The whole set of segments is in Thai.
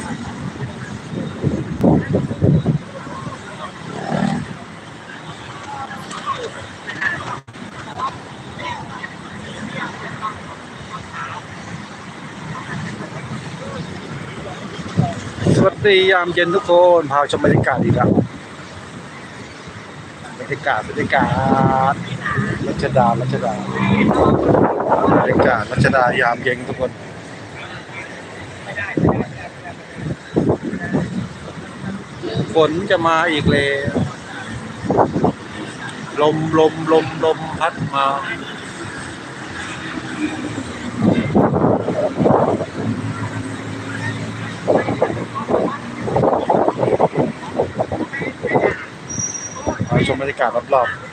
สวัสดียามเย็นทุกคนพาชมบรรยากาศดีครับบรรยากาศบรรยากาศรัชดารัชดาบรรยากาศรัชดายามเย็นทุกคน ฝนจะมาอีกแล้วลมลมลมลมพัดมา มาชมบรรยากาศรอบๆ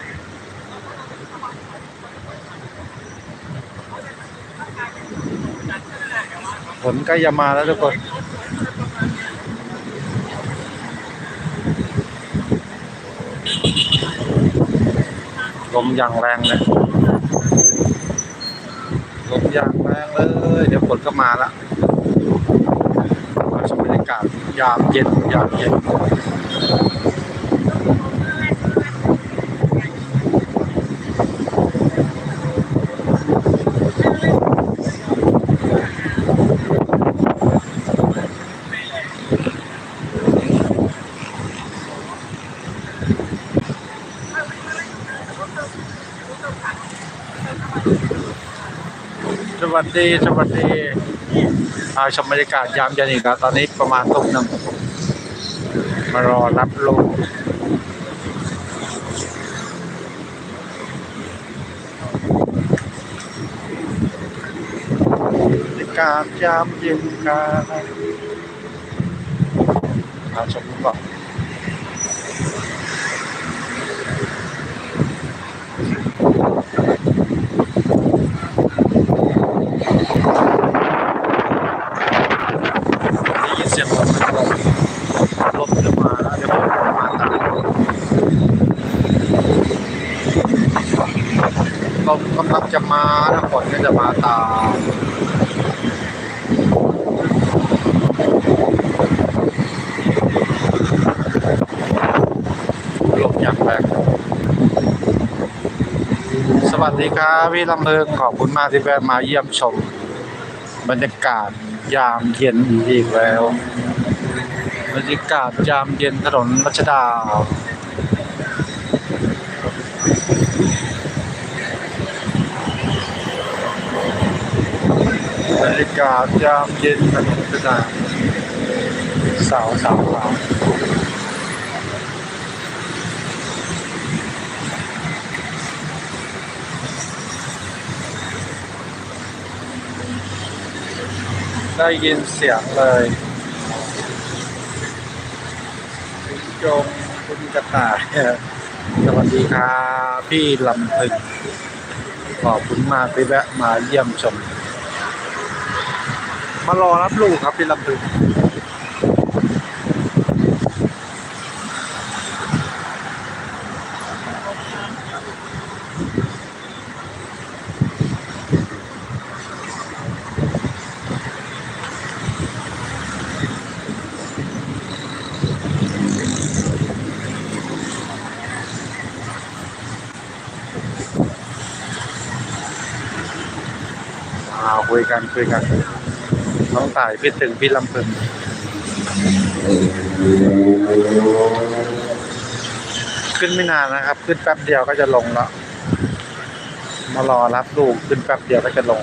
ฝนใกล้จะมาแล้วทุกคน ลมอย่างแรงเลยลมอย่างแรงเลย เดี๋ยวฝนก็มาแล้วมาชมบรรยากาศยามเย็นยามเย็น วัสดีสวัสดีอาชมบรรยากาศยามเย็นอีกแล้วตอนนี้ประมาณทุ่มหนึ่งมารอรับลูกบรรยากาศยามเย็นกันอาชมก่อนได้ยินเสียงลมไหมลมลมจะมาแล้วเดี๋ยวฝนจะมาตาม ลมกำลังจะมาแล้วฝนก็จะมาตามลมอย่างแรงสวัสดีครับพี่ลำเพิงขอบคุณมากที่แวะมาเยี่ยมชม บรรยากาศยามเย็นอีกแล้ว บรรยากาศยามเย็นถนนรัชดา บรรยากาศยามเย็นถนนรัชดาสาวสาวสาวได้ยินเสียงเลยโยมคุณกระต่ายสวัสดีครับพี่ลำพึงขอบคุณมากที่แวะมาเยี่ยมชม มารอรับลูกครับพี่ลำพึงอ่าคุยกันคุยกัน น้องต่ายพี่ถึงพี่ลำพึงขึ้นไม่นานนะครับ ขึ้นแป๊บเดียวก็จะลงแล้วมารอรับลูกขึ้นแป๊บเดียวก็จะลง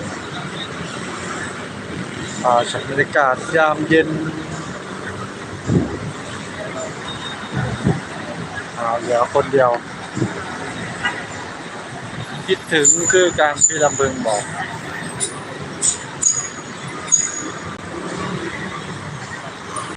อ่าชมบรรยากาศยามเย็นอ่าเหลือคนเดียว คิดถึงคือการพี่ลำพึงบอก